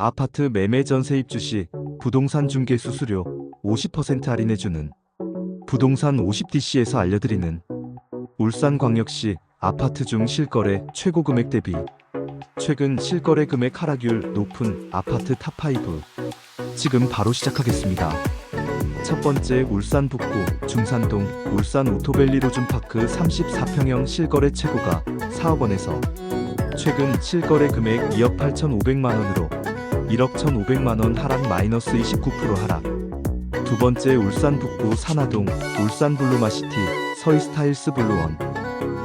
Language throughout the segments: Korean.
아파트 매매 전세 입주 시 부동산 중개 수수료 50% 할인해주는 부동산 50DC에서 알려드리는 울산광역시 아파트 중 실거래 최고 금액 대비 최근 실거래 금액 하락률 높은 아파트 탑5 지금 바로 시작하겠습니다. 첫 번째 울산 북구 중산동 울산 오토밸리 로준파크 34평형 실거래 최고가 4억 원에서 최근 실거래 금액 2억 8,500만 원으로 1억 1,500만 원 하락 마이너스 29% 하락. 두 번째 울산 북구 산화동 울산 블루마시티 서이스타일스 블루원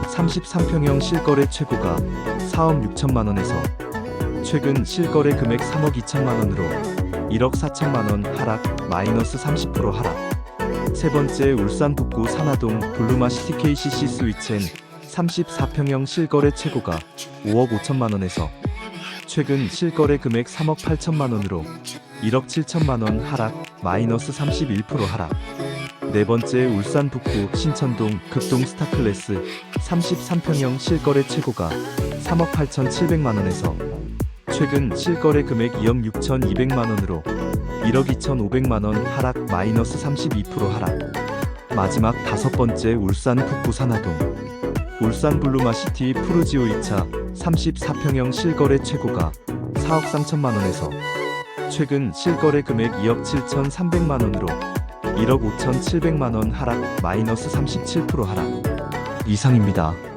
33평형 실거래 최고가 4억 6천만 원에서 최근 실거래 금액 3억 2천만 원으로 1억 4천만 원 하락 마이너스 30% 하락. 세 번째 울산 북구 산화동 블루마시티 KCC 스위첸 34평형 실거래 최고가 5억 5천만 원에서 최근 실거래 금액 3억 8천만 원으로 1억 7천만 원 하락 마이너스 31% 하락. 네 번째 울산 북구 신천동 극동 스타클래스 33평형 실거래 최고가 3억 8천7백만 원에서 최근 실거래 금액 2억 6천2백만 원으로 1억 2천5백만 원 하락 마이너스 32% 하락. 마지막 다섯 번째 울산 북구 산화동 울산 블루마시티 푸르지오 2차 34평형 실거래 최고가 4억 3천만 원에서 최근 실거래 금액 2억 7천3백만 원으로 1억 5천7백만 원 하락 마이너스 37% 하락 이상입니다.